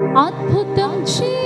అద్భుతం చే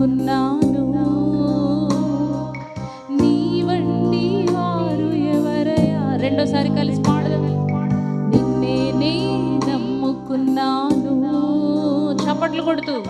నమ్ముకున్నాను నీ వంటి వారు ఎవరయా రెండోసారి కలిసి పాడదాం. నిన్నే నమ్ముకున్నాను. చప్పట్లు కొడుతూ.